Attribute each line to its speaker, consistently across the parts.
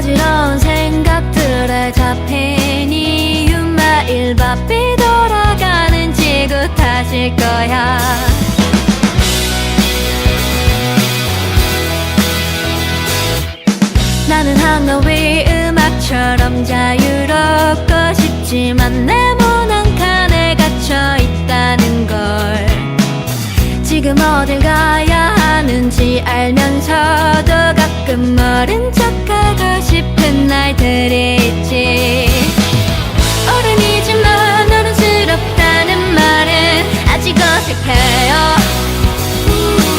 Speaker 1: 어지러운 생각들에 잡히니 윤마일 바삐 돌아가는 지구 탓일 거야. 나는 한가위 음악처럼 자유롭고 싶지만 네모난 칸에 갇혀 있다는 걸 지금 어딜 가야 하는지 알면서도 가끔 어른 척하고 싶은 날들이 있지. 어른이지만 어른스럽다는 말은 아직 어색해요. 음.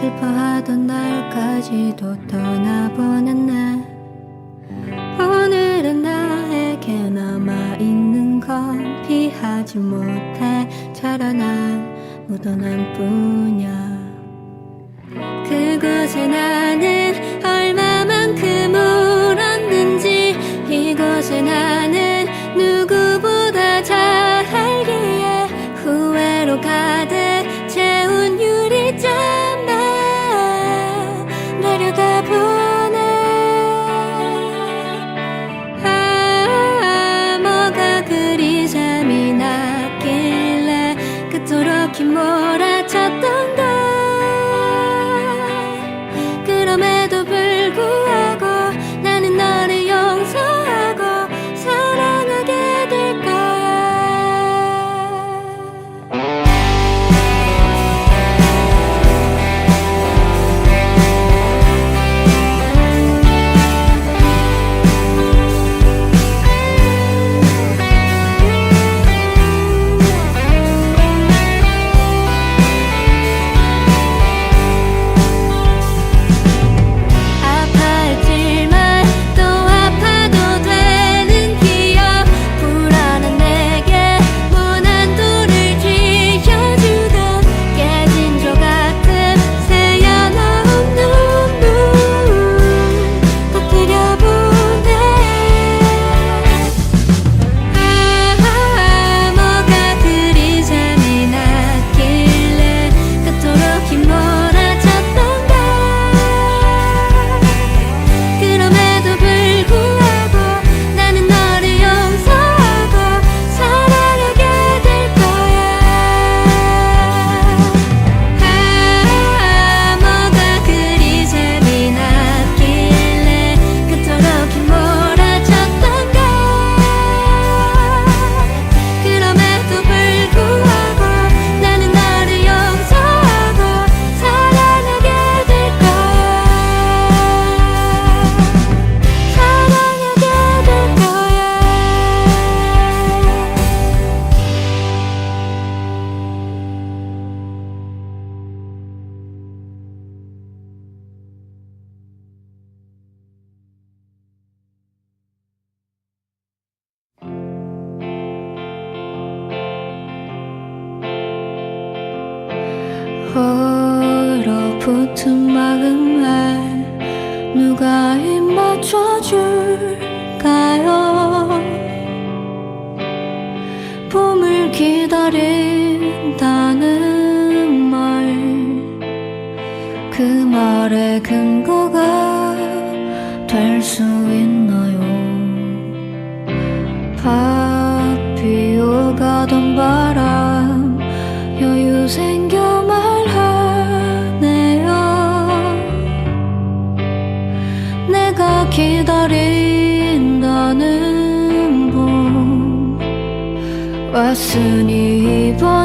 Speaker 1: 슬퍼하던 날까지도 떠나보낸 날. 오늘은 나에게 남아있는 건 피하지 못해 자라난 묻어난 뿐이야. 그곳에 나는 찾다 알 수 있나요? 바삐어 가던 바람 여유 생겨 말하네요. 내가 기다린다는 봄 왔으니 이번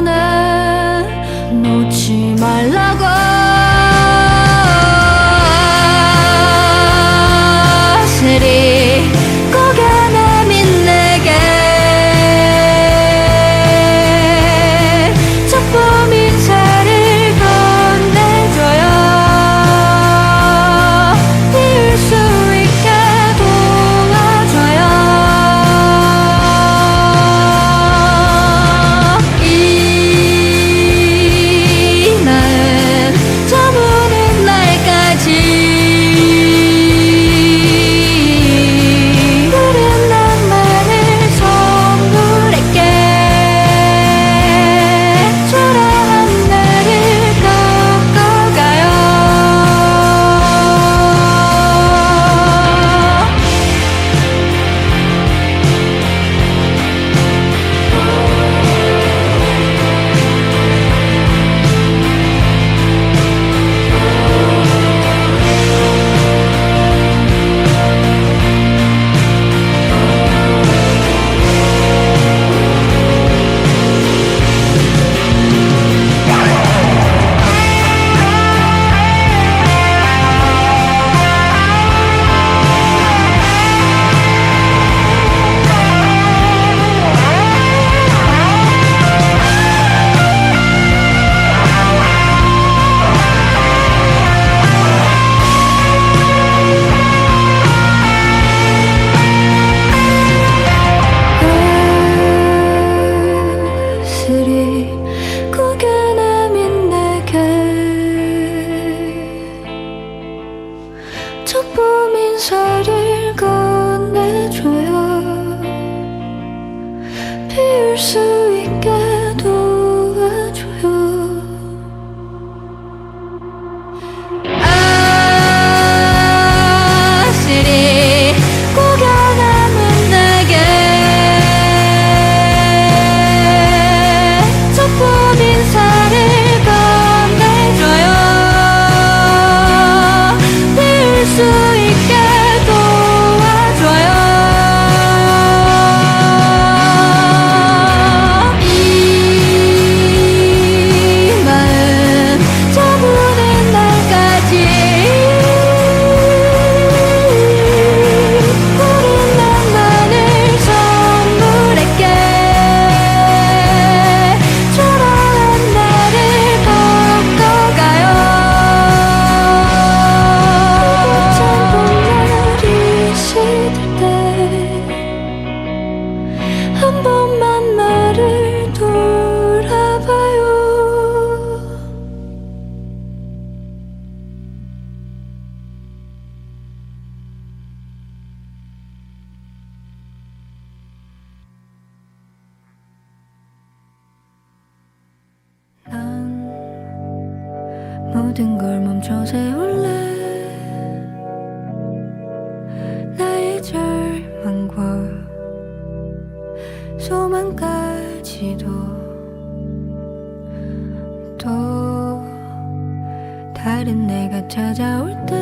Speaker 1: 다른 내가 찾아올 때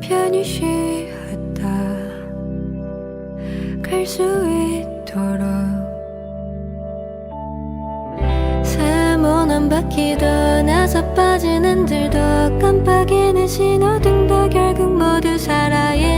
Speaker 1: 편히 쉬었다. 갈 수 있도록. 세모난 바퀴도 나서 빠지는 들도 깜빡이는 신호등도 결국 모두 살아있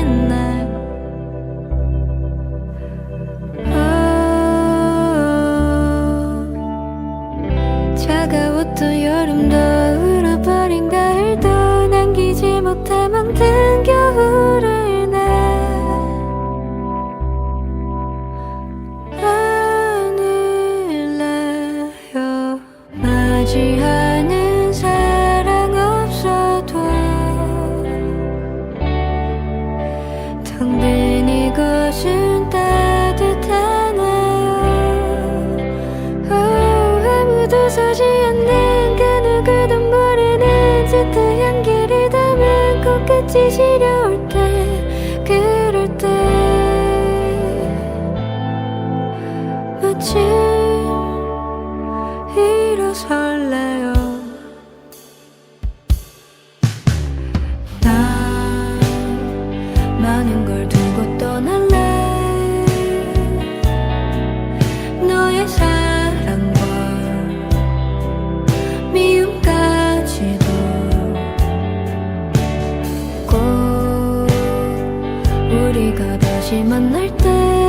Speaker 1: 우리가 다시 만날 때